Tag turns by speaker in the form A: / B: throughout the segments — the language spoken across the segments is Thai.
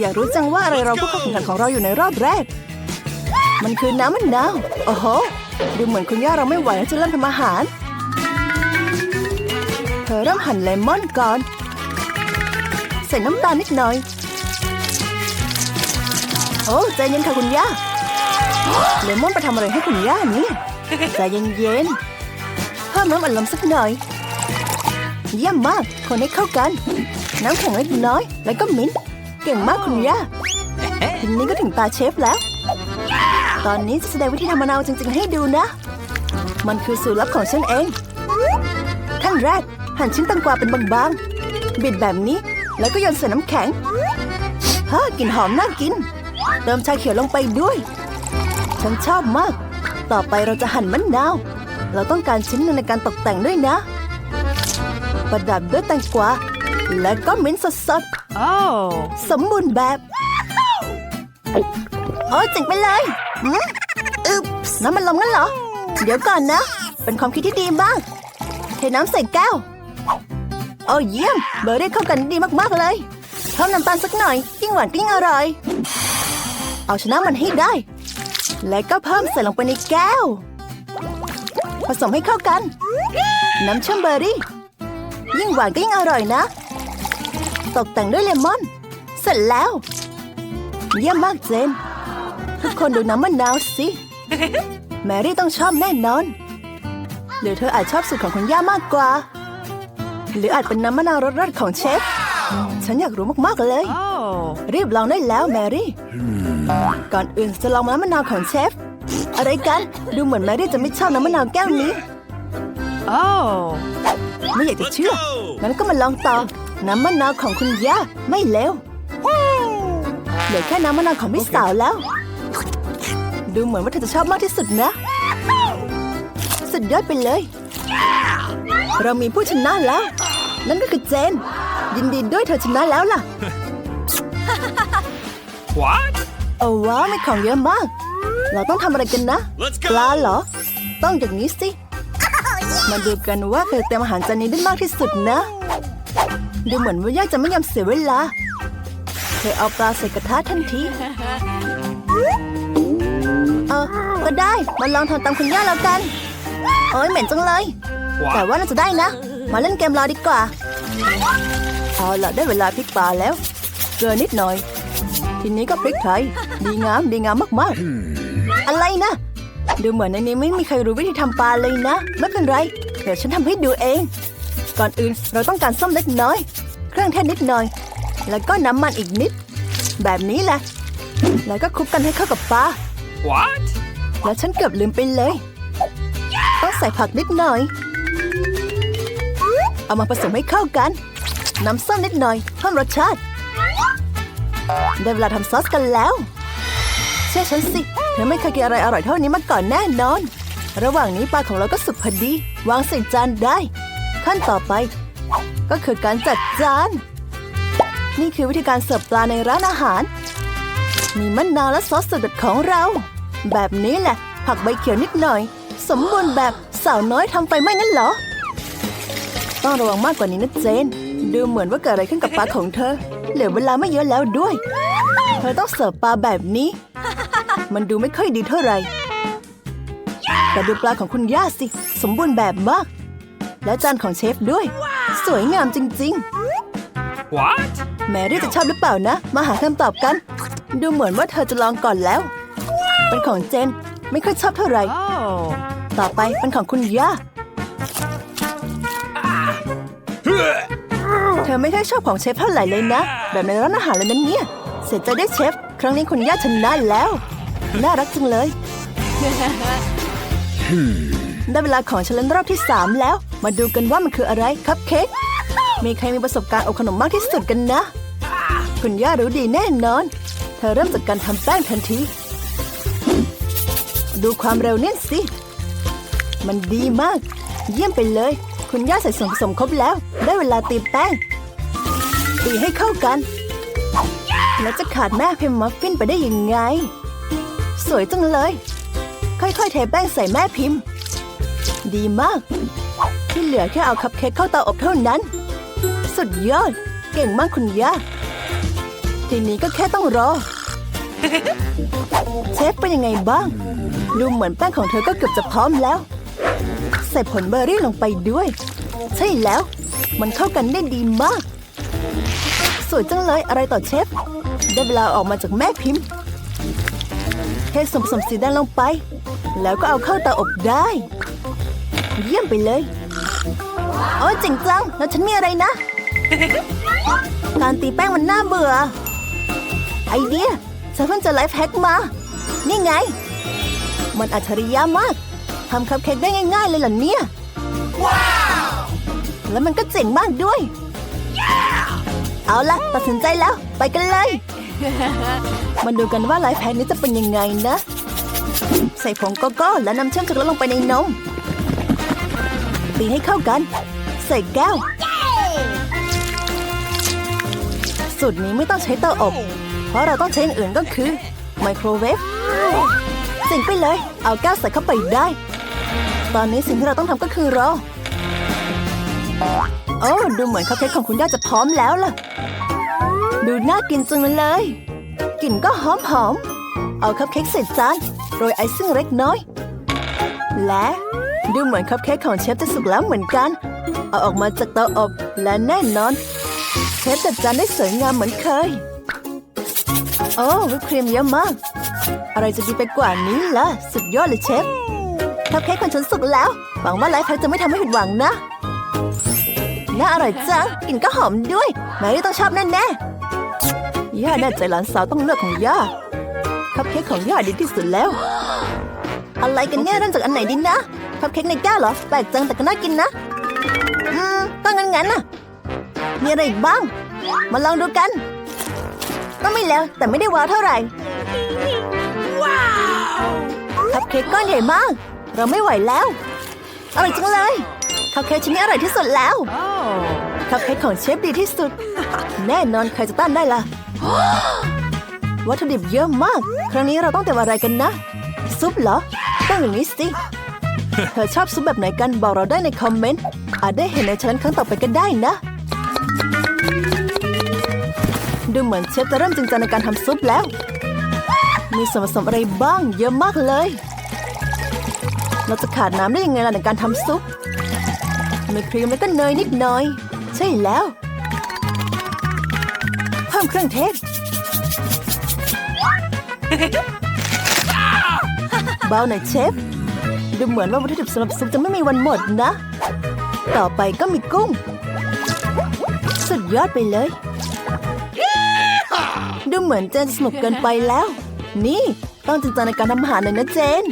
A: อยากรู้จังว่าอะไรเราผู้เข้าแข่งขันของเราอยู่ในรอบแรก มันคือน้ำมะนาวโอ้โห ดูเหมือนคุณย่าเราไม่ไหวแล้วจะเริ่มทำอาหาร เธอเริ่มหั่นเลมอนก่อน ใส่น้ำตาลนิดหน่อย โอ้ใจเย็นค่ะคุณย่า เลมอนไปทำอะไรให้คุณย่าเนี่ยใจเย็นๆเพิ่มน้ำอัดลมสักหน่อย เยี่ยมมาก คนให้เข้ากัน น้ำแข็งเล็กน้อย แล้วก็มิ้นท์ ก่งมากคุณย่าทีนี้ก็ถึงตาเชฟแล้ว ตอนนี้จะแสดงวิธีทำมะนาวจริง ๆ ให้ดูนะ มันคือสูตรลับของฉันเอง ขั้นแรก หั่นชิ้นแตังกวาเป็นบางๆ บิดแบบนี้ แล้วก็โยนใส่น้ำแข็งฮ่ากลิ่นหอมน่ากิน เติมชาเขียวลงไปด้วย ฉันชอบมาก ต่อไปเราจะหั่นมะนาว เราต้องการชิ้นหนึงในการตกแต่งด้วยนะ ประดับด้วยแตงกวา และก็มิ้นท์สด
B: Oh.
A: ๆสมบูรณ์แบบโอ้ยเจ๋งไปเลยอืมอึบน้ำมันลมงั้นเหรอ เดี๋ยวก่อนนะ เป็นความคิดที่ดีมากเทน้ำใส่แก้ว โอ้เยี่ยม เบอร์รี่เข้ากันดีมากๆเลยเพิ่มน้ำตาลสักหน่อย ยิ่งหวานยิ่งอร่อย เอาชนะมันให้ได้ และก็เพิ่มใส่ลงไปในแก้ว ผสมให้เข้ากัน น้ำเชื่อมเบอร์รี่ ยิ่งหวานก็ยิ่งอร่อยนะ ตกแต่งด้วยเลมอน เสร็จแล้ว เยี่ยมมากเจน ทุกคนดูน้ำมะนาวสิ แมรี่ต้องชอบแน่นอน หรือเธออาจชอบสูตรของคุณย่ามากกว่า หรืออาจเป็นน้ำมะนาวรสรัดของเชฟ ฉันอยากรู้มากๆเลย
B: Oh.
A: รีบลองได้แล้วแมรี่ ก่อนอื่นจะลองน้ำมะนาวของเชฟ อะไรกัน ดูเหมือนแมรี่จะไม่ชอบน้ำมะนาวแก้วนี้
B: Oh.
A: ไม่อยากจะเชื่องั้นก็มาลองต่อ น้ำมะนาวของคุณย่าไม่เลวเหลือแค่น้ำมะนาวของพี่สาวแล้ว ดูเหมือนว่าเธอจะชอบมากที่สุดนะ สุดยอดไปเลย เรามีผู้ชนะแล้ว นั่นก็คือเจน ยินดีด้วยเธอชนะแล้วล่ะ
C: What?
A: โอ้ว้าวมีของเยอะมาก เราต้องทำอะไรกันนะ
C: Let's
A: ปลา
C: go!
A: เหรอ ต้องอย่างนี้สิ มาดูกันว่าใครเตรียมอาหารจานนี้ได้มากที่สุดนะ ดูเหมือนว่าย่าจะไม่ยอมเสียเวลา เธอเอาปลาใส่กระทะทันที เออ ก็ได้ มาลองทำตามคุณย่าแล้วกัน โอ้ยเหม็นจังเลย แต่
C: What?
A: ว่าน่าจะได้นะ มาเล่นเกมรอดีกว่า เอาล่ะได้เวลาพลิกปลาแล้ว เกลือนิดหน่อย ทีนี้ก็พริกไทย ดีงาม ดีงามมากๆ อะไรนะ ดูเหมือนในนี้ไม่มีใครรู้วิธีทำปลาเลยนะ ไม่เป็นไร เดี๋ยวฉันทำให้ดูเอง ก่อนอื่นเราต้องการส้มเล็กน้อย เครื่องเทศนิดหน่อย แล้วก็น้ำมันอีกนิด แบบนี้แหละ แล้วก็คลุกกันให้เข้ากับปลา
C: What?
A: แล้วฉันเกือบลืมไปเลยต้องใส่ผักนิดหน่อย เอามาผสมให้เข้ากัน น้ำส้มนิดหน่อยเพิ่มรสชาติ ได้เวลาทำซอสกันแล้ว เชื่อฉันสิเธอไม่เคยกินอะไรอร่อยเท่านี้มาก่อนแน่นอน ระหว่างนี้ปลาของเราก็สุกพอดี วางใส่จานได้ ขั้นต่อไป ก็คือการจัดจาน นี่คือวิธีการเสิร์ฟปลาในร้านอาหาร มีมะนาวและซอสสดของเรา แบบนี้แหละ ผักใบเขียวนิดหน่อย สมบูรณ์แบบสาวน้อยทำไปไม่งั้นเหรอ ต้องระวังมากกว่านี้นะเจน ดูเหมือนว่าเกิดอะไรขึ้นกับปลาของเธอ เหลือเวลาไม่เยอะแล้วด้วย เธอต้องเสิร์ฟปลาแบบนี้ มันดูไม่ค่อยดีเท่าไหร่แต่ดูปลาของคุณย่าสิ สมบูรณ์แบบมาก และจานของเชฟด้วย สวยงามจริง ๆ
C: What?
A: แมรี่จะชอบหรือเปล่านะ มาหาคำตอบกัน ดูเหมือนว่าเธอจะลองก่อนแล้ว เป็นของเจน ไม่ค่อยชอบเท่าไหร่
B: Oh.
A: ต่อไปเป็นของคุณย่า เธอไม่ค่อยชอบของเชฟเท่าไหร่เลยนะ แบบในร้านอาหารเลยนั้นเนี่ย เสียใจด้วยเชฟ ครั้งนี้คุณย่าชนะแล้ว น่ารักจังเลยได้เวลาของฉันเล่นรอบที่ 3 แล้ว มาดูกันว่ามันคืออะไรคัพเค้กมีใครมีประสบการณ์อบขนมมากที่สุดกันนะ คุณย่ารู้ดีแน่นอน เธอเริ่มจากการทำแป้งทันที ดูความเร็วเนี่ยสิ มันดีมาก เยี่ยมไปเลย คุณย่าใส่ส่วนผสมครบแล้ว ได้เวลาตีแป้ง ตีให้เข้ากัน แล้วจะขาดแม่พิมพ์มัฟฟินไปได้ยังไง สวยจังเลย ค่อยๆเทแป้งใส่แม่พิมพ์ ดีมาก เหลือแค่เอาคัพเค้กเข้าเตาอบเท่านั้น สุดยอด เก่งมากคุณย่า ทีนี้ก็แค่ต้องรอ เชฟเป็นยังไงบ้าง ดูเหมือนแป้งของเธอก็เกือบจะพร้อมแล้ว ใส่ผลเบอร์รี่ลงไปด้วย ใช่แล้ว มันเข้ากันได้ดีมาก สวยจังเลยอะไรต่อเชฟ ได้เวลาออกมาจากแม่พิมพ์เทส่วนผสมสีแดงลงไป แล้วก็เอาเข้าเตาอบได้ เยี่ยมไปเลย โอ้ยจริงจัง แล้วฉันมีอะไรนะ การตีแป้งมันน่าเบื่อ ไอเดีย ฉันเพิ่งจะไลฟ์แฮกมา นี่ไง มันอัจฉริยะมาก ทำคัพเค้กได้ง่าย ๆ เลยเหรอเนี่ย ว้าว แล้วมันก็เจ๋งมากด้วย เอาละตัดสินใจแล้ว ไปกันเลยมาดูกันว่าไลฟ์แฮกนี้จะเป็นยังไงนะ ใส่ผงโกโก้และน้ำเชื่อมกโกแลตลงไปในนม ตีให้เข้ากัน ใส่แก้ว สูตรนี้ไม่ต้องใช้เตาอบ เพราะเราต้องใช้อย่างอื่นก็คือ ไมโครเวฟสิ่งไปเลย เอาแก้วใส่เข้าไปได้ ตอนนี้สิ่งที่เราต้องทำก็คือรอโอ้ดูเหมือนคัพเค้กของคุณย่าจะพร้อมแล้วล่ะ ดูน่ากินจังเลยกลิ่นก็หอมหอมๆเอาคัพเค้กใส่จานโรยไอซิ่งเล็กน้อย และ ดูเหมือนคัพเค้กของเชฟจะสุกแล้วเหมือนกัน เอาออกมาจากเตาอบและแน่นอน เชฟจัดจานได้สวยงามเหมือนเคย โอ้วิปครีมเยอะมาก อะไรจะดีไปกว่านี้ล่ะ สุดยอดเลยเชฟคัพเค้กของฉันสุกแล้ว หวังว่าไลฟ์แพ็จะไม่ทำให้ผิดหวังนะน่าอร่อยจังกลิ่นก็หอมด้วยแมรี่ต้องชอบแน่ๆย่าแน่ใจหลานสาวต้องเลือกของย่าคัพเค้กของย่าดีที่สุดแล้ว อะไรกันเนี่ยเริ่มจากอันไหนดีนะ คัพเค้กในแก้วเหรอแปลกจังแต่ก็น่ากินนะอืมก็งั้นงั้นๆน่ะ มีอะไรอีกบ้าง มาลองดูกัน ก็ไม่แล้วแต่ไม่ได้ว้าวเท่าไหร่ว้าวคัพเค้กก้อนใหญ่มาก เราไม่ไหวแล้วอร่อยจังเลยคัพเค้กชิ้นนี้อร่อยที่สุดแล้ว
B: Oh.
A: คัพเค้กของเชฟดีที่สุด แน่นอนใครจะต้านได้ล่ะวัตถุดิบเยอะมาก ครั้งนี้เราต้องเตรียมอะไรกันนะ ซุปเหรอต้องอย่างนี้สิ เธอชอบซุปแบบไหนกันบอกเราได้ในคอมเมนต์ อาจได้เห็นในชั้นครั้งต่อไปก็ได้นะ ดูเหมือนเชฟจะเริ่มจริงจังในการทำซุปแล้ว มีส่วนผสมอะไรบ้างเยอะมากเลย เราจะขาดน้ำได้ยังไงล่ะในการทำซุป มีครีมแล้วก็เนยนิดหน่อย ใช่แล้ว เพิ่มเครื่องเทศเบาหน่อยเชฟ ดูเหมือนว่าวัตถุดิบสำหรับซุปจะไม่มีวันหมดนะ ต่อไปก็มีกุ้ง สุดยอดไปเลย ดูเหมือนเจนสนุกเกินไปแล้ว นี่ต้องจริงจังในการทำอาหารหน่อยนะเจน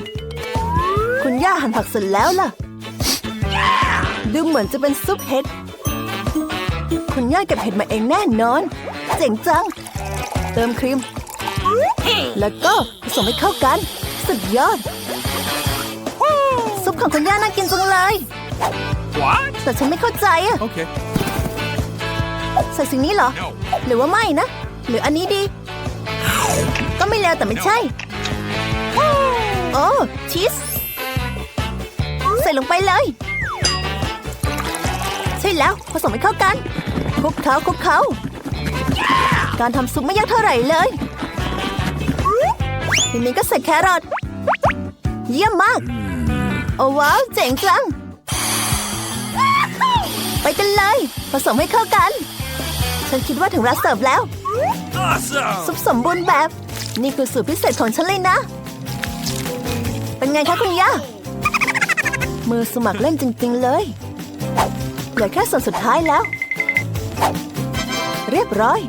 A: คุณย่าหั่นผักเสร็จแล้วล่ะ ดูเหมือนจะเป็นซุปเห็ด คุณย่าเก็บเห็ดมาเองแน่นอน เจ๋งจัง เติมครีม แล้วก็ผสมให้เข้ากัน สุดยอดซุป ของคุณย่าน่ากินจังเลย
C: What?
A: แต่ฉันไม่เข้าใจอะ
C: Okay.
A: ใส่สิ่งนี้เหรอ
C: No.
A: หรือว่าไม่นะ หรืออันนี้ดี ก็ไม่แล้วแต่ไม่ใช่ โอ้ชีส ใส่ลงไปเลย ใช่แล้วผสมให้เข้ากันคลุกเคล้าคลุกเคล้าการทำซุปไม่ยากเท่าไหร่เลยทีนี้ก็ใส่แครอทเยี่ยมมาก โอ้ว้าว เจ๋งจัง ไปกันเลย ผสมให้เข้ากัน ฉันคิดว่าถึงเวลาเสิร์ฟแล้วซุ
C: Awesome.
A: ปสมบูรณ์แบบ นี่คือสูตรพิเศษของฉันเลยนะ เป็นไงคะคุณย่า มือสมัครเล่นจริง ๆ เลยเหลือแค่ส่วนสุดท้ายแล้ว เรียบร้อย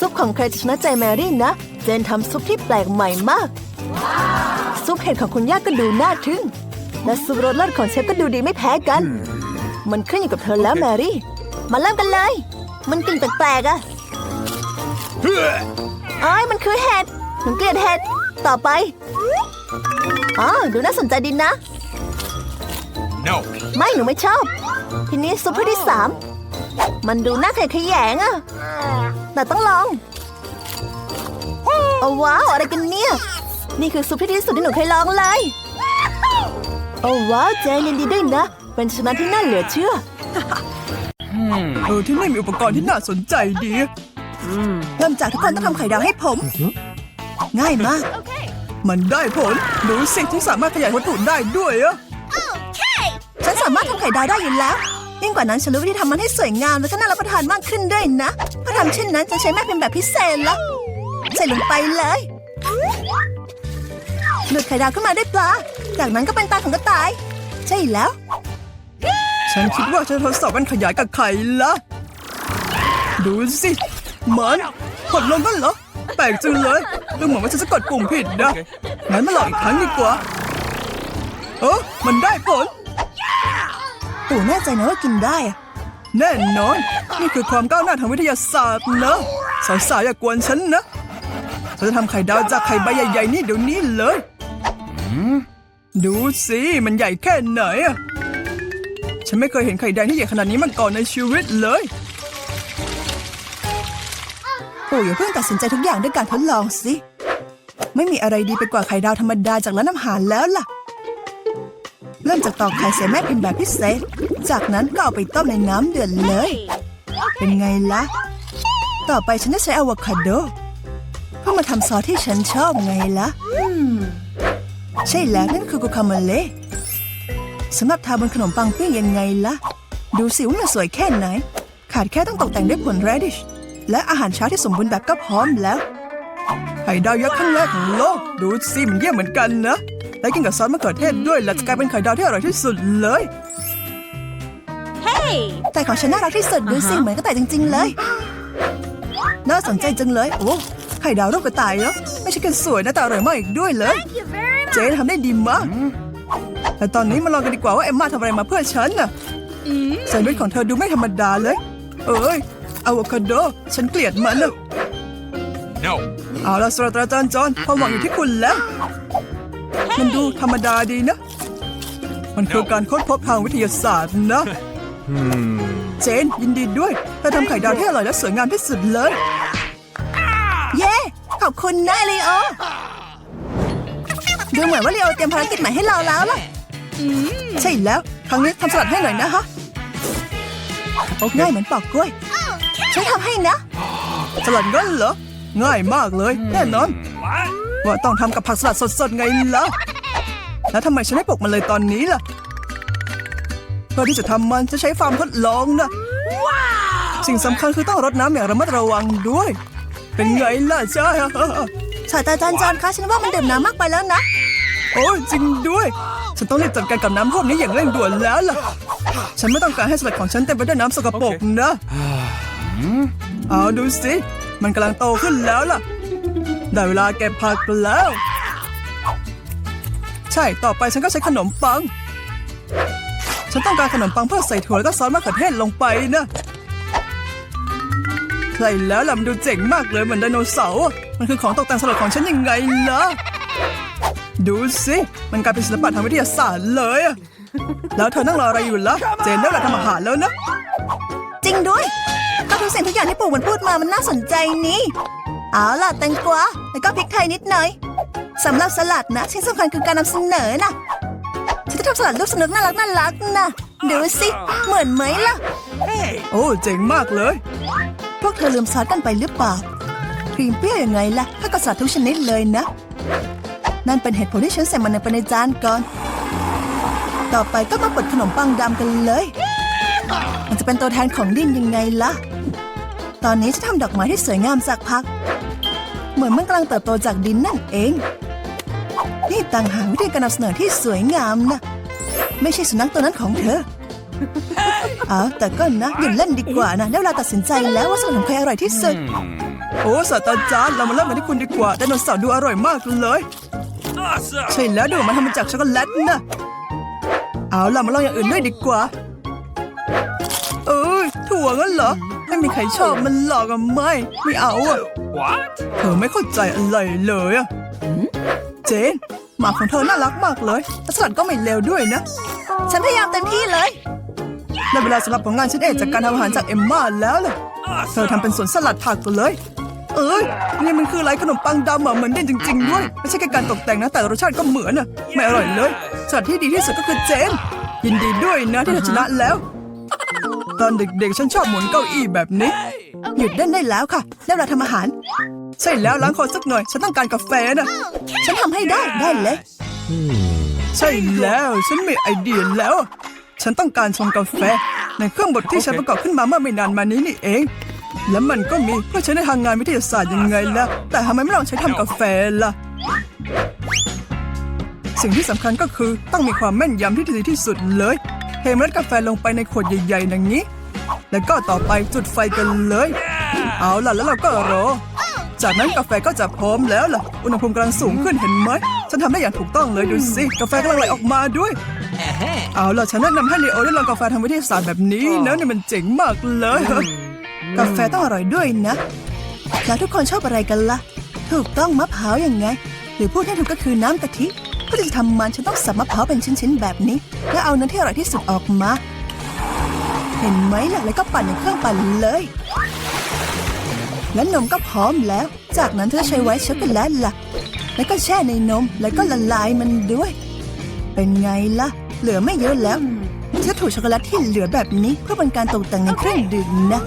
A: ซุปของใครจะชนะใจแมรี่นะ เจนทำซุปที่แปลกใหม่มาก ซุปเห็ดของคุณย่าก็ดูน่าทึ่ง และซุปรสเลิศของเชฟก็ดูดีไม่แพ้กัน มันขึ้นอยู่กับเธอแล้วแมรี่ มาเริ่มกันเลย มันกลิ่นแปลกๆอะอ้ายมันคือเห็ดหนูเกลียดเห็ด ต่อไป อ๋อ ดูน่าสนใจดีนะ
C: No.
A: ไม่หนูไม่ชอบ ทีนี้ซุปที่สามมันดูน่าแข็งขยงอะแต่ต้องลองโอ้ว้าว อะไรกันเนี่ย นี่คือซุปที่ดีที่สุดที่หนูเคยลองเลยโอ้ว้าวเจยินดีด้วยนะ เป็นชนะที่น่าเหลือเชื่อ
B: เออที่นี่มีอุปกรณ์ที่น่าสนใจดี
A: เริ่มจากทุกคนต้องทำไข่ดาวให้ผม ง่ายมาก
D: มันได้ผลดูสิฉันสามารถขยายวัตถุได้ด้วยอะ
A: ฉันสามารถทำไข่ดาวได้อยู่แล้ว ยิ่งกว่านั้นฉันรู้วิธีทำมันให้สวยงามแล้วก็น่ารับประทานมากขึ้นด้วยนะพอทำเช่นนั้นจะใช้แม่พิมพ์แบบพิเศษละใส่ลงไปเลย หลุดไข่ดาวขึ้นมาได้ปลา จากนั้นก็เป็นตาของกระต่าย ใช่แล้ว
D: ฉันคิดว่าจะทดสอบมันขยายกับไข่ละดูสิมันกดลงกันเหรอ แปลกจังเลยดูเหมือนว่าฉันจะกดปุ่มผิดนะงั้นมาลองอีกครั้งดีกว่าเออมันได้ผล
A: ปู่แน่ใจนะว่ากินได้อะ
D: แน่นอน นี่คือความก้าวหน้าทางวิทยาศาสตร์นะสาวๆอย่ากวนฉันนะ ฉันจะทำไข่ดาวจากไข่ใบใหญ่ๆนี่เดี๋ยวนี้เลย ดูสิ มันใหญ่แค่ไหนอะฉันไม่เคยเห็นไข่แดงที่ใหญ่ขนาดนี้มาก่อนในชีวิตเลย
A: ปู่อย่าเพิ่งตัดสินใจทุกอย่างด้วยการทดลองสิ ไม่มีอะไรดีไปกว่าไข่ดาวธรรมดาจากร้านอาหารแล้วล่ะ เริ่มจากตอกไข่ใส่แม่พิมพ์แบบพิเศษ จากนั้นก็เอาไปต้มในน้ำเดือดเลย เป็นไงล่ะ ต่อไปฉันจะใช้อะโวคาโดเพื่อมาทำซอสที่ฉันชอบไงล่ะ ใช่แล้วนั่นคือกุคาเมเล่สำหรับทาบนขนมปังปิ้งยังไงล่ะ ดูสิว่ามันสวยแค่ไหน ขาดแค่ต้องตกแต่งด้วยผล radish และอาหารเช้าที่สมบูรณ์แบบก็พร้อมแล้ว
D: ไข่ดาวยักษ์ครั้งแรกของโลก ดูสิมันเยี่ยมเหมือนกันนะ และกินกับซอสมะเขือเทศด้วยและจะกลายเป็นไข่ดาวที่อร่อยที่สุดเลย
A: แต่ของฉันน่ารักที่สุดดูสิเหมือนกระต่ายจริง ๆ เลย น่าสนใจจังเลย โอ้ไข่ดาวรูปกระต่ายเหรอไม่ใช่แค่สวยนะแต่อร่อยมากอีกด้วยเลย เจนทำได้ดีมาก แต่ตอนนี้มาลองกันดีกว่าว่าเอมมาทำอะไรมาเพื่อฉันน่ะแซนด์วิชของเธอดูไม่ธรรมดาเลย เอ้ยอะโวคาโด ฉันเกลียดมันน่ะ
C: No.
D: เอาละศาสตราจารย์จอห์นความหวังอยู่ที่คุณแล้ว มันดูธรรมดาดีนะ มันคือการค้นพบทางวิทยาศาสตร์นะเจนยินดีด้วยเธอทำไข่ดาวที่อร่อยและสวยงามที่สุดเลย
A: เย้ ขอบคุณนะลีโอ ดูเหมือนว่าลีโอเตรียมภารกิจใหม่ให้เราแล้วล่ะ
D: ใช่แล้ว ครั้งนี้ทำสลัดให้หน่อยนะฮะ
A: ง่ายเหมือนปอกกล้วยฉันทำให้นะ
D: สลัดงั้นเหรอ ง่ายมากเลย แน่นอน
C: What?
D: ว่าต้องทำกับผักสลัดสดๆไงล่ะ แล้วทำไมฉันไม่ปลุกมันเลยตอนนี้ล่ะเพื่อที่จะทำมันจะใช้ฟาร์มทดลองนะสิ่งสำคัญคือต้องรดน้ำอย่างระมัดระวังด้วย เป็นไงล่ะใช่
A: ศาสตราจารย์จอนคะฉันว่ามันดื่มน้ำมากไปแล้วนะ
D: โอ้จริงด้วย ฉันต้องรีบจัดการกับน้ำท่วมนี้อย่างเร่งด่วนแล้วล่ะ ฉันไม่ต้องการให้สลัดของฉันเต็มไปด้วยน้ำสกปรกนะเอาดูสิมันกำลังโตขึ้นแล้วล่ะ ได้เวลาเก็บผักแล้ว ใช่ต่อไปฉันก็ใช้ขนมปัง ฉันต้องการขนมปังเพื่อใส่ถั่วแล้วก็ซอสมะเขือเทศลงไปนะ ใช่แล้วล่ะมันดูเจ๋งมากเลยเหมือนไดโนเสาร์อะมันคือของตกแต่งสลัดของฉันยังไงล่ะดูสิมันกลายเป็นศิลปะทางวิทยาศาสตร์เลยอะแล้วเธอนั่งรออะไรอยู่ล่ะเจนได้เวลาทำอาหารแล้วนะ
A: จริงด้วยก็ทุกสิ่งทุกอย่างที่ปู่มันพูดมามันน่าสนใจนี่เอาล่ะแตงกวาแล้วก็พริกไทยนิดหน่อยสำหรับสลัดนะสิ่งสำคัญคือการนำเสนอนะฉันจะทำสลัดลูกสนุกน่ารักน่ารักนะดูสิเหมือนไหมล่ะ
D: โอ้เจ๋งมากเลย
A: พวกเธอลืมซอสกันไปหรือเปล่าครีมเปรี้ยวยังไงล่ะถ้ากับสลัดทุกชนิดเลยนะ นั่นเป็นเหตุผลที่ฉันใส่มันไปในจานก่อน ต่อไปก็มาบดขนมปังดำกันเลย มันจะเป็นตัวแทนของดินยังไงล่ะ ตอนนี้จะทำดอกไม้ที่สวยงามจากพัก เหมือนมันกำลังเติบโตจากดินนั่นเอง นี่ต่างหากวิธีการนำเสนอที่สวยงามนะ ไม่ใช่สุนัขตัวนั้นของเธอ เอาแต่ก็นะหยุดเล่นดีกว่านะได้เวลาตัดสินใจแล้วว่าส่วนของใครอร่อยที่สุด
D: โอ้ศาสตราจารย์เรามาเริ่มกันที่คุณดีกว่าไดโนเสาร์ดูอร่อยมากเลย
C: Awesome.
D: ใช่แล้วดูมันทำมาจากช็อกโกแลตนะเอาล่ะมาลองอย่างอื่นด้วยดีกว่า เอ้ยถั่วงั้นเหรอไม่มีใครชอบมันหรอกอะไม่ไม่เอาอะ
C: What?
D: เธอไม่เข้าใจอะไรเลยอะเจนหมาของเธอน่ารักมากเลยและสลัดก็ไม่เลวด้วยนะ
A: ฉันพยายามเต็มที่เลย
D: ได้เวลาสำหรับผลงานฉันเองจากการทำอาหารจากเอมมาแล้วล่ะ เธอทำเป็นสวนสลัดผักเลย เอ้ยนี่มันคืออะไรขนมปังดำอะเหมือนเด่นจริงๆด้วย ไม่ใช่แค่การตกแต่งนะ แต่รสชาติก็เหมือนอะไม่อร่อยเลยสลัดที่ดีที่สุดก็คือเจน ยินดีด้วยนะที่เธอชนะแล้ว ตอนเด็กๆฉันชอบหมุนเก้าอี้แบบนี้ หยุดเล่นได้แล้วค่ะได้เวลาทำอาหาร ใช่แล้วล้างคอสักหน่อย ฉันต้องการกาแฟนะ
A: ฉันทำให้ได้ได้เลย
D: ใช่แล้วฉันมีไอเดียแล้ว ฉันต้องการชงกาแฟ ในเครื่องบดที่ฉันประกอบขึ้นมาเมื่อไม่นานมานี้นี่เอง แล้วมันก็มีเพื่อใช้ในทางงานวิทยาศาสตร์ยังไงล่ะ แต่ทำไมไม่ลองใช้ทำกาแฟล่ะ สิ่งที่สำคัญก็คือต้องมีความแม่นยำที่ดีที่สุดเลยเทเมล็ดกาแฟลงไปในขวดใหญ่ๆอย่างนี้ แล้วก็ต่อไปจุดไฟกันเลย เอาล่ะแล้วเราก็รอจากนั้นกาแฟก็จะพร้อมแล้วล่ะ อุณหภูมิกำลังสูงขึ้นเห็นไหม ฉันทำได้อย่างถูกต้องเลยดูสิ กาแฟกำลังไหลออกมาด้วย เอาล่ะฉันแนะนำให้ลีโอได้ลองกาแฟทางวิทยาศาสตร์แบบนี้นะเนี่ยมันเจ๋งมากเลย กาแฟต้องอร่อยด้วยนะ แล้วทุกคนชอบอะไรกันล่ะ ถูกต้องมะพร้าวยังไง หรือพูดให้ถูกก็คือน้ำกะทิเพื่อที่จะทำมันฉันต้องสับมะพร้าวเป็นชิ้นๆแบบนี้ แล้วเอาเนื้อที่อร่อยที่สุดออกมา เห็นไหมล่ะแล้วก็ปั่นในเครื่องปั่นเลย และนมก็พร้อมแล้ว จากนั้นเธอใช้ไว้ช็อกโกแลตล่ะ แล้วก็แช่ในนมแล้วก็ละลายมันด้วย เป็นไงล่ะ เหลือไม่เยอะแล้วฉันถูช็อกโกแลตที่เหลือแบบนี้เพื่อเป็นการตกแต่งในเครื่องดื่มนะ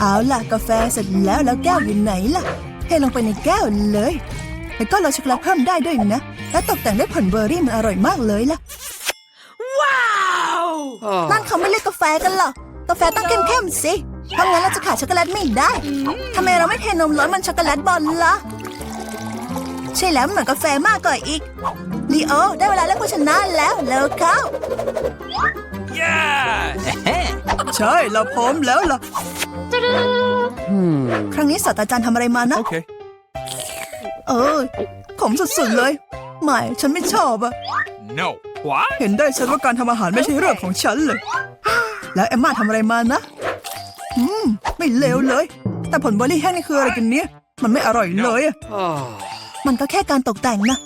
D: เอาล่ะกาแฟเสร็จแล้วแล้วแก้วอยู่ไหนล่ะเทลงไปในแก้วเลย แล้วก็โรยช็อกโกแลตเพิ่มได้ด้วยนะ และตกแต่งด้วยผลเบอร์รี่มันอร่อยมากเลยล่ะนั่นเขาไม่เรียกกาแฟกันหรอกกาแฟต้องเข้มๆสิเพราะงั้นเราจะขาดช็อกโกแลตไม่ได้ทำไมเราไม่เทนมร้อนมันช็อกโกแลตบอลล่ะใช่แล้วมันเหมือนกาแฟมากกว่าอีก ลีโอ ได้เวลาเลือกผู้ชนะแล้วเร็วเข้า
C: Yeah!
D: ใช่เราพร้อมแล้วล่ะครั้งนี้ศาสตราจารย์ทำอะไรมานะ
C: Okay.
D: เออขมสุดๆเลย ไม่ฉันไม่ชอบอะ
C: No. What?
D: เห็นได้ชัดว่าการทำอาหารไม่ใช่เรื่องของฉันเลย แล้วเอมมาทำอะไรมานะ อืม ไม่เลวเลย แต่ผลเบอร์รี่แห้งนี่คืออะไรกันเนี่ย มันไม่อร่อยเลยอะมันก็แค่การตกแต่งนะ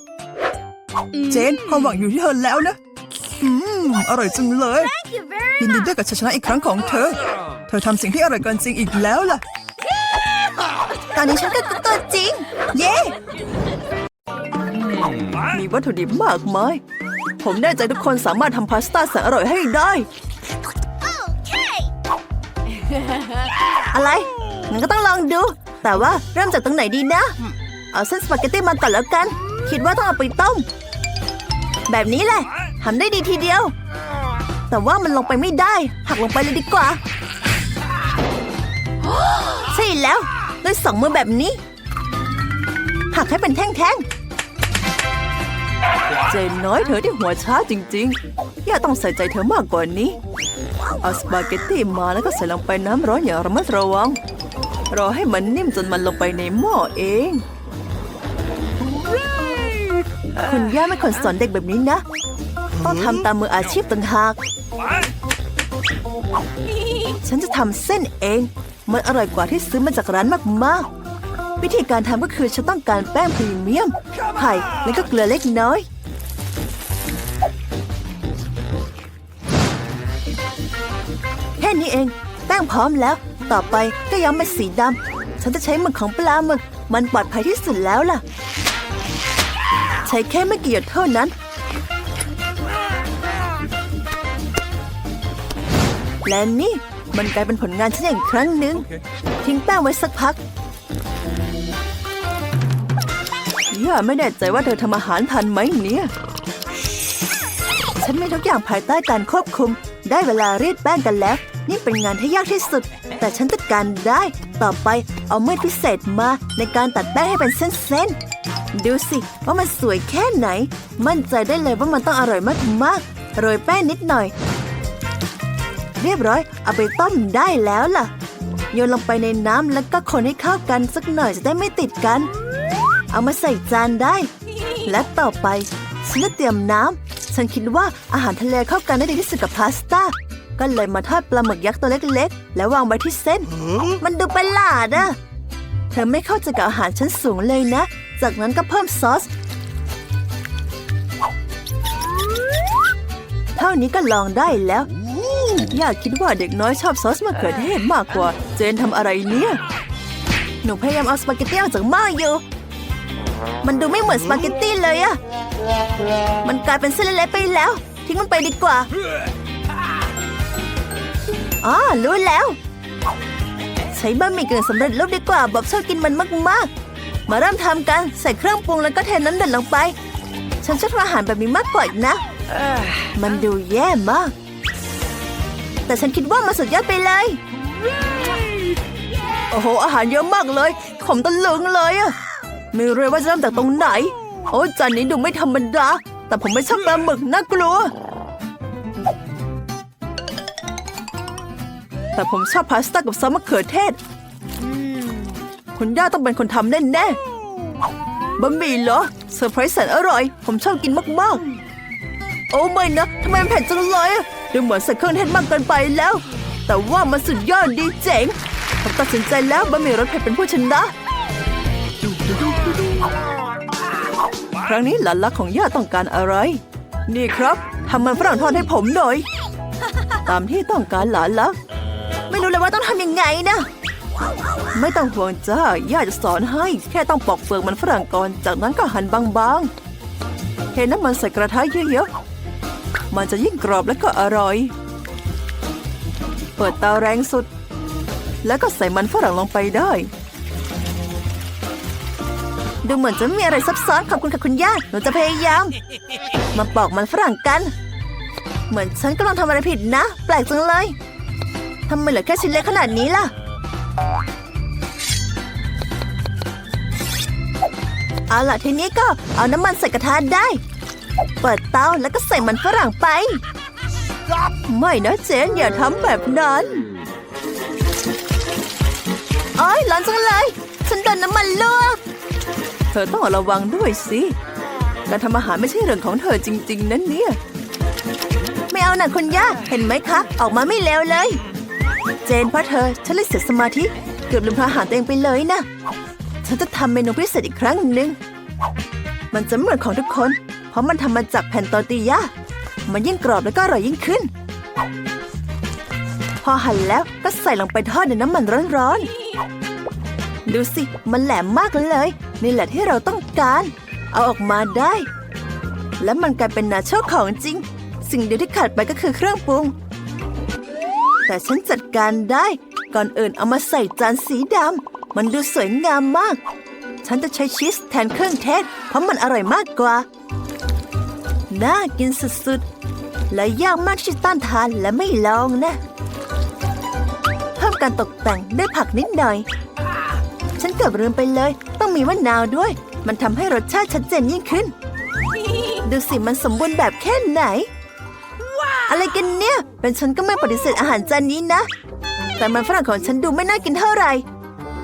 D: เจนความหวังอยู่ที่เธอแล้วนะ อืม อร่อยจังเลย ยินดีด้วยกับชัยชนะอีกครั้งของเธอ เธอทำสิ่งที่อร่อยเกินจริงอีกแล้วล่ะ
A: ตอนนี้ฉันก็ตัวจริง เย้
C: What?
A: มีวัตถุดิบมากมาย ผมแน่ใจทุกคนสามารถทำพาสต้าแสนอร่อยให้ได้ อะไรงั้นก็ต้องลองดู แต่ว่าเริ่มจากตรงไหนดีนะ เอาเส้นสปาเกตตี้มาก่อนแล้วกัน คิดว่าต้องเอาไปต้ม แบบนี้แหละทำได้ดีทีเดียว แต่ว่ามันลงไปไม่ได้ หักลงไปเลยดีกว่า ใช่แล้วด้วยสองมือแบบนี้ หักให้เป็นแท่งๆ เจนน้อยเธอที่หัวช้าจริงๆ อย่าต้องใส่ใจเธอมากกว่านี้ เอาสปาเกตตี้มาแล้วก็ใส่ลงไปน้ำร้อนอย่างระมัดระวัง รอให้มันนิ่มจนมันลงไปในหม้อเอง คุณย่าไม่ควรสอนเด็กแบบนี้นะ ต้องทำตามมืออาชีพต่างหาก ฉันจะทำเส้นเอง มันอร่อยกว่าที่ซื้อมาจากร้านมากๆ วิธีการทำก็คือฉันต้องการแป้งพรีเมียม ไข่และก็เกลือเล็กน้อยแค่นี้เอง แป้งพร้อมแล้ว ต่อไปก็ย้อมเป็นสีดำฉันจะใช้หมึกของปลาหมึก มันปลอดภัยที่สุดแล้วล่ะ ช้แค่ไม่กี่หยดเท่านั้น และนี่มันกลายเป็นผลงานฉันอย่างครั้งหนึ่ง
C: Okay.
A: ทิ้งแป้งไว้สักพักย่าไม่แน่ใจว่าเธอทำอาหารทันไหมเนี่ย ฉันมีทุกอย่างภายใต้การควบคุม ได้เวลารีดแป้งกันแล้ว นี่เป็นงานที่ยากที่สุด แต่ฉันจัดการได้ ต่อไปเอามีดพิเศษมาในการตัดแป้งให้เป็นเส้นๆ ดูสิว่ามันสวยแค่ไหน มั่นใจได้เลยว่ามันต้องอร่อยมากๆ โรยแป้งนิดหน่อย เรียบร้อย เอาไปต้มได้แล้วล่ะ โยนลงไปในน้ำแล้วก็คนให้เข้ากันสักหน่อยจะได้ไม่ติดกัน เอามาใส่จานได้ และต่อไปฉันจะเตรียมน้ำฉันคิดว่าอาหารทะเลเข้ากันได้ดีที่สุดกับพาสต้าก็เลยมาทอดปลาหมึกยักษ์ตัวเล็กๆ แล้ววางไว้ที่เส้น มันดูประหลาดอะ เธอไม่เข้าใจกับอาหารชั้นสูงเลยนะ จากนั้นก็เพิ่มซอส เท่านี้ก็ลองได้แล้ว อยากคิดว่าเด็กน้อยชอบซอสมะเขือเทศมากกว่า เจนทำอะไรเนี่ย หนูพยายามเอาสปาเกตตี้ออกจากหม้ออยู่ มันดูไม่เหมือนสปาเกตตี้เลยอะ มันกลายเป็นเส้นเล็กๆไปแล้ว ทิ้งมันไปดีกว่าอ๋อรู้แล้ว ช้บะหมี่กึ่งสำเร็จรูปดีกว่าบ๊อบชอบกินมันมากๆ มาเริ่มทำกันใส่เครื่องปรุงแล้วก็เทน้ำเดือดลงไป ฉันชอบทำอาหารแบบนี้มากกว่าอีกนะ มันดูแย่มาก แต่ฉันคิดว่ามันสุดยอดไปเลย โอ้โห อาหารเยอะมากเลยขมตะลึงเลยอะไม่รู้ว่าจะเริ่มจากตรงไหน โอ้จานนี้ดูไม่ธรรมดา แต่ผมไม่ชอบปลาหมึกน่ากลัว แต่ผมชอบพาสต้ากับซอสมะเขือเทศคุณย่าต้องเป็นคนทำแน่แน่ๆบะหมี่เหรอเซอร์ไพรส์แสนอร่อย ผมชอบกินมากๆ โอ้ไม่นะทำไมมันเผ็ดจังเลยอะดูเหมือนใส่เครื่องเทศมากเกินไปแล้ว แต่ว่ามันสุดยอดดีเจ๋ง ผมตัดสินใจแล้วบะหมี่รสเผ็ดเป็นผู้ชนะครั้งนี้หลานรักของย่าต้องการอะไร นี่ครับทำมันฝรั่งทอดให้ผมหน่อย ตามที่ต้องการหลานรักไม่ รู้เลยว่าต้องทำยังไงนะไม่ต้องห่วงจ้า ย่าจะสอนให้ แค่ต้องปอกเปลือกมันฝรั่งก่อน จากนั้นก็หั่นบางๆเทน้ำมันใส่กระทะเยอะๆ มันจะยิ่งกรอบและก็อร่อย เปิดเตาแรงสุด แล้วก็ใส่มันฝรั่งลงไปได้ ดูเหมือนจะไม่มีอะไรซับซ้อนขอบคุณค่ะคุณย่า หนูจะพยายาม มาปอกมันฝรั่งกัน เหมือนฉันกำลังทำอะไรผิดนะ แปลกจังเลย ทำไมเหลือแค่ชิ้นเล็กขนาดนี้ล่ะ เอาล่ะทีนี้ก็เอาน้ำมันใส่กระทะได้ เปิดเตาแล้วก็ใส่มันฝรั่งไป ไม่นะเจนอย่าทำแบบนั้นโอ้ยร้อนจังเลย ฉันโดนน้ำมันลวก เธอต้องระวังด้วยสิ การทำอาหารไม่ใช่เรื่องของเธอจริง ๆ นั่นเนี่ย ไม่เอาหนักคุณย่า เห็นไหมคะ ออกมาไม่เลวเลย เจนเพราะเธอ ฉันเลยเสียสมาธิ เกือบลืมทำอาหารตัวเองไปเลยนะ ฉันจะทำเมนูพิเศษอีกครั้งหนึ่ง มันจะไม่เหมือนของทุกคน เพราะมันทำมาจากแผ่นตอร์ติยามันยิ่งกรอบแล้วก็อร่อยยิ่งขึ้น พอหั่นแล้วก็ใส่ลงไปทอดในน้ำมันร้อนๆ ดูสิ มันแหลมมากเลย นี่แหละที่เราต้องการ เอาออกมาได้ และมันกลายเป็นนาโชของจริง สิ่งเดียวที่ขาดไปก็คือเครื่องปรุง แต่ฉันจัดการได้ ก่อนอื่นเอามาใส่จานสีดำ มันดูสวยงามมาก ฉันจะใช้ชีสแทนเครื่องเทศ เพราะมันอร่อยมากกว่า น่ากินสุดๆ และยากมากที่ต้านทานและไม่ลองนะ เพิ่มการตกแต่งด้วยผักนิดหน่อย ฉันเกือบลืมไปเลย ต้องมีมะนาวด้วย มันทำให้รสชาติชัดเจนยิ่งขึ้น ดูสิมันสมบูรณ์แบบแค่ไหน อะไรกันเนี่ย เป็นฉันก็ไม่ปฏิเสธอาหารจานนี้นะ แต่มันฝรั่งของฉันดูไม่น่ากินเท่าไหร่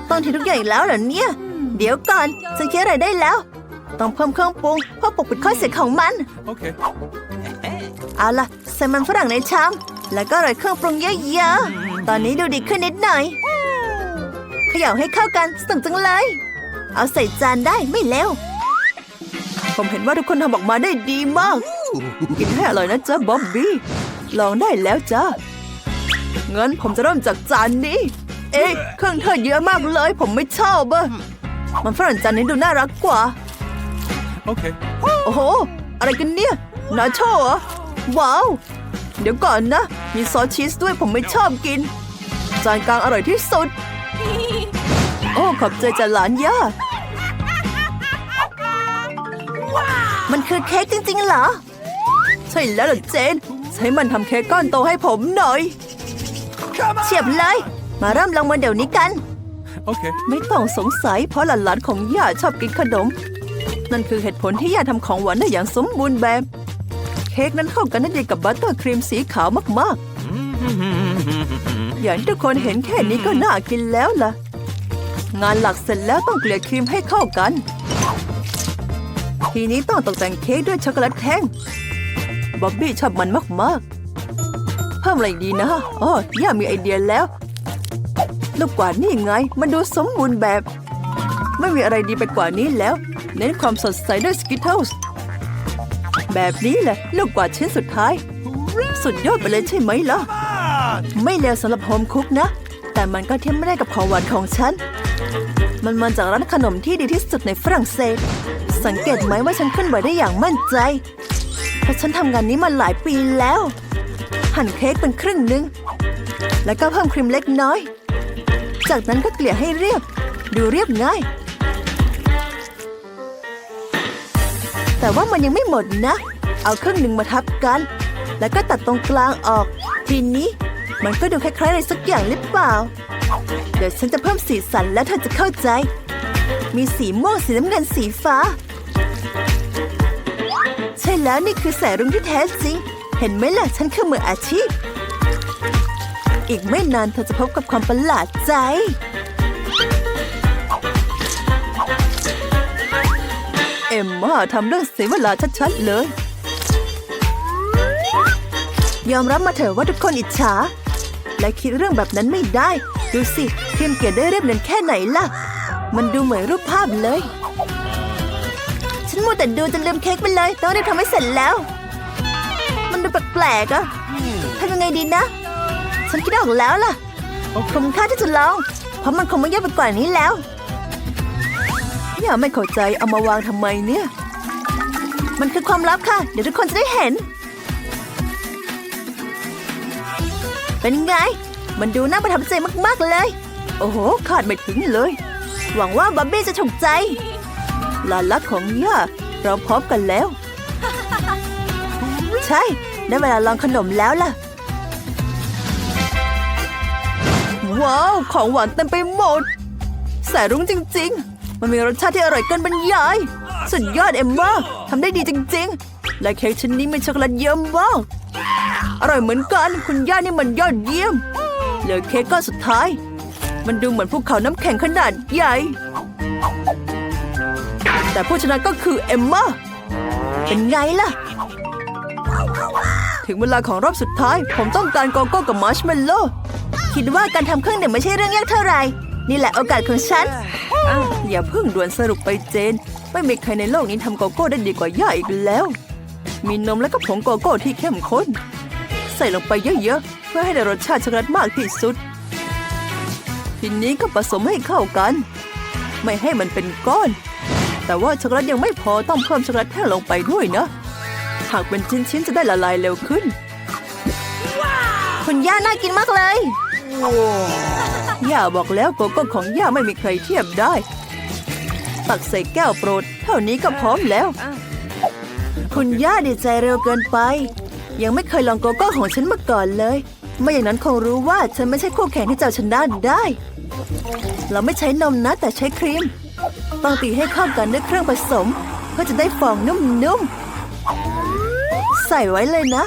A: ต้องทิ้งทุกอย่างอีกแล้วเหรอเนี่ย เดี๋ยวก่อนฉันคิดอะไรได้แล้ว ต้องเพิ่มเครื่องปรุงเพื่อปกปิดข้อเสียของมัน
C: Okay.
A: เอาล่ะใส่มันฝรั่งในชามแล้วก็โรยเครื่องปรุงเยอะๆ ตอนนี้ดูดีขึ้นนิดหน่อยเขย่าให้เข้ากันสนุกจังเลย เอาใส่จานได้ไม่เร็วผมเห็นว่าทุกคนทำออกมาได้ดีมาก กินให้อร่อยนะจ๊ะบ๊อบบี้ ลองได้แล้วจ้างั้นผมจะเริ่มจากจานนี้ เอ๊ะเครื่องเทศเยอะมากเลย ผมไม่ชอบอะมันฝรั่งจานนี้ดูน่ารักกว่า
C: Okay.
A: โอ้โห อะไรกันเนี่ยนาโชเหรอ ว้าว เดี๋ยวก่อนนะ มีซอสชีสด้วยผมไม่ชอบกิน จานกลางอร่อยที่สุด โอ้ขอบใจจากหลานย่ามันคือเค้กจริงๆเหรอ ใช่แล้วเหรอเจน ใช้มันทำเค้กก้อนโตให้ผมหน่อย เฉียบเลย มาเริ่มลงมือเดี๋ยวนี้กัน
C: Okay.
A: ไม่ต้องสงสัยเพราะหลานๆของย่าชอบกินขนม นั่นคือเหตุผลที่ย่าทำของหวานได้อย่างสมบูรณ์แบบ เค้กนั้นเข้ากันได้ดีกับบัตเตอร์ครีมสีขาวมากๆ อย่างที่ทุกคนเห็นแค่นี้ก็น่ากินแล้วล่ะ งานหลักเสร็จแล้วต้องเกลี่ยครีมให้เข้ากัน ทีนี้ต้องตกแต่งเค้กด้วยช็อกโกแลตแท่ง บ๊อบบี้ชอบมันมากๆเพิ่มอะไรดีนะอ๋อย่ามีไอเดียแล้ว ลูกกวานี่ไง มันดูสมบูรณ์แบบ ไม่มีอะไรดีไปกว่านี้แล้ว เน้นความสดใสด้วยสกิทเทิลส์แบบนี้แหละ ลูกกวาชิ้นสุดท้าย สุดยอดไปเลยใช่ไหมล่ะ ไม่เลวสำหรับโฮมคุกนะ แต่มันก็เทียมไม่ได้กับของหวานของฉัน มันมาจากร้านขนมที่ดีที่สุดในฝรั่งเศส สังเกตไหมว่าฉันขึ้นไหวได้อย่างมั่นใจ ราะฉันทำงานนี้มาหลายปีแล้ว หั่นเค้กเป็นครึ่งหนึ่งแล้วก็เพิ่มครีมเล็กน้อย จากนั้นก็เกลี่ยให้เรียบ ดูเรียบง่าย แต่ว่ามันยังไม่หมดนะ เอาครึ่งหนึ่งมาทับกัน แล้วก็ตัดตรงกลางออก ทีนี้มันก็ดูคล้ายๆอะไรสักอย่างหรือเปล่า เดี๋ยวฉันจะเพิ่มสีสันแล้วเธอจะเข้าใจ มีสีม่วงสีน้ำเงินสีฟ้า ใช่แล้วนี่คือแสงรุ้งที่แท้จริง เห็นไหมล่ะฉันคือมืออาชีพ อีกไม่นานเธอจะพบกับความประหลาดใจ เอ็มมาทำเรื่องเสียเวลาชัดๆเลย ยอมรับมาเถอะว่าทุกคนอิจฉา และคิดเรื่องแบบนั้นไม่ได้ ดูสิพิมพ์เขียนได้เรียบเนียนแค่ไหนล่ะ มันดูเหมือนรูปภาพเลย มัวแต่ดูจนลืมเค้กไปเลย ต้องรีบทำให้เสร็จแล้ว มันดูแปลกๆอะทำยังไงดีนะ ฉันคิดออกแล้วล่ะคุ้มค่าที่จะลอง เพราะมันคงไม่ยากไปกว่านี้แล้วอย่าไม่เข้าใจเอามาวางทำไมเนี่ย มันคือความลับค่ะ เดี๋ยวทุกคนจะได้เห็น เป็นไง มันดูน่าประทับใจมากๆเลย โอ้โหคาดไม่ถึงเลย หวังว่าบับบี้จะถูกใจ ลาลักของย่าเราพร้อมกันแล้ว ใช่ได้เวลาลองขนมแล้วล่ะ ว้าว ของหวานเต็มไปหมด แสรุ้งจริง ๆ มันมีรสชาติที่อร่อยเกินบรรยาย สุดยอดเอ็มมาทำได้ดีจริง ๆ และเค้กชิ้นนี้มีช็อกโกแลตเยิ้มมากอร่อยเหมือนกัน คุณย่านี่มันยอดเยี่ยม เหลือเค้กก้อนสุดท้าย มันดูเหมือนภูเขาน้ำแข็งขนาดใหญ่ แต่ผู้ชนะก็คือเอมมาเป็นไงล่ะ ถึงเวลาของรอบสุดท้าย ผมต้องการโกโก้กับมาร์ชเมลโล่คิดว่าการทำเครื่องดื่มไม่ใช่เรื่องยากเท่าไหร่ นี่แหละโอกาสของฉันออย่าเพิ่งด่วนสรุปไปเจน ไม่มีใครในโลกนี้ทำโกโก้ได้ดีกว่าย่าอีกแล้ว มีนมและก็ผงโกโก้ที่เข้มข้น ใส่ลงไปเยอะๆ เพื่อให้ได้รสชาติช็อกโกแลตมากที่สุด ทีนี้ก็ผสมให้เข้ากัน ไม่ให้มันเป็นก้อน แต่ว่าช็อกโกแลตยังไม่พอต้องเพิ่มช็อกโกแลตแท่งลงไปด้วยนะ หากเป็นชิ้นๆจะได้ละลายเร็วขึ้น คุณย่าน่ากินมากเลย ย่าบอกแล้วโกโก้ของย่าไม่มีใครเทียบได้ ตักใส่แก้วโปรด เท่านี้ก็พร้อมแล้ว คุณย่าดีใจเร็วเกินไป ยังไม่เคยลองโกโก้ของฉันมาก่อนเลย ไม่อย่างนั้นคงรู้ว่าฉันไม่ใช่คู่แข่งที่จะเอาชนะได้ เราไม่ใช้นมนะแต่ใช้ครีม ต้องตีให้เข้ากันด้วยเครื่องผสมเพื่อจะได้ฟองนุ่มๆ ใส่ไว้เลยนะ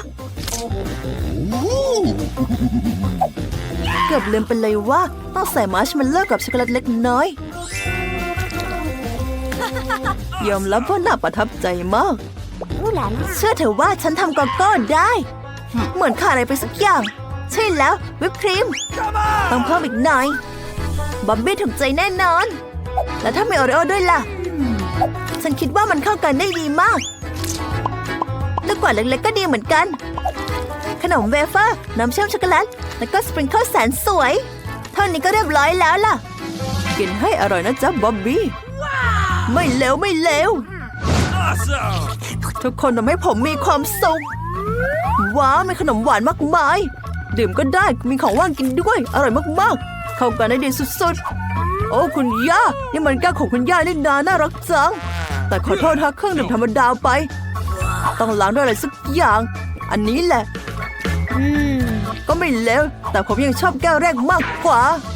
A: เกือบลืมไปเลยว่าต้องใส่มาร์ชเมลโล่กับช็อกโกแลตเล็กน้อย ยอมรับว่าน่าประทับใจมาก เชื่อเถอะว่าฉันทำกโก้ได้ เหมือนขาดอะไรไปสักอย่าง ใช่แล้ววิปครีม ต้องเพิ่มอีกหน่อย บอบบี้ถูกใจแน่นอน แล้วถ้ามีโอรีโอด้วยล่ะ ฉันคิดว่ามันเข้ากันได้ดีมากลูกกวาดเล็กๆก็ดีเหมือนกัน ขนมเวเฟอร์น้ำเชื่อมช็อกโกแลต แล้วก็สปริงเกิลแสนสวย เท่านี้ก็เรียบร้อยแล้วล่ะ กินให้อร่อยนะจ๊ะบ๊อบบี้ ไม่เลวไม่เลวทุกคนทำให้ผมมีความสุข ว้าวมีขนมหวานมากมาย ดื่มก็ได้มีของว่างกินด้วย อร่อยมากๆ เข้ากันได้ดีสุดๆ โอ้คุณย่า นี่มันแก้วของคุณย่านี่นาน่ารักจัง แต่ขอโทษทักเครื่องดื่มธรรมดาไป ต้องล้างด้วยอะไรสักอย่าง อันนี้แหละ ก็ไม่เลวแต่ผมยังชอบแก้วแรกมากกว่า
B: Hmm.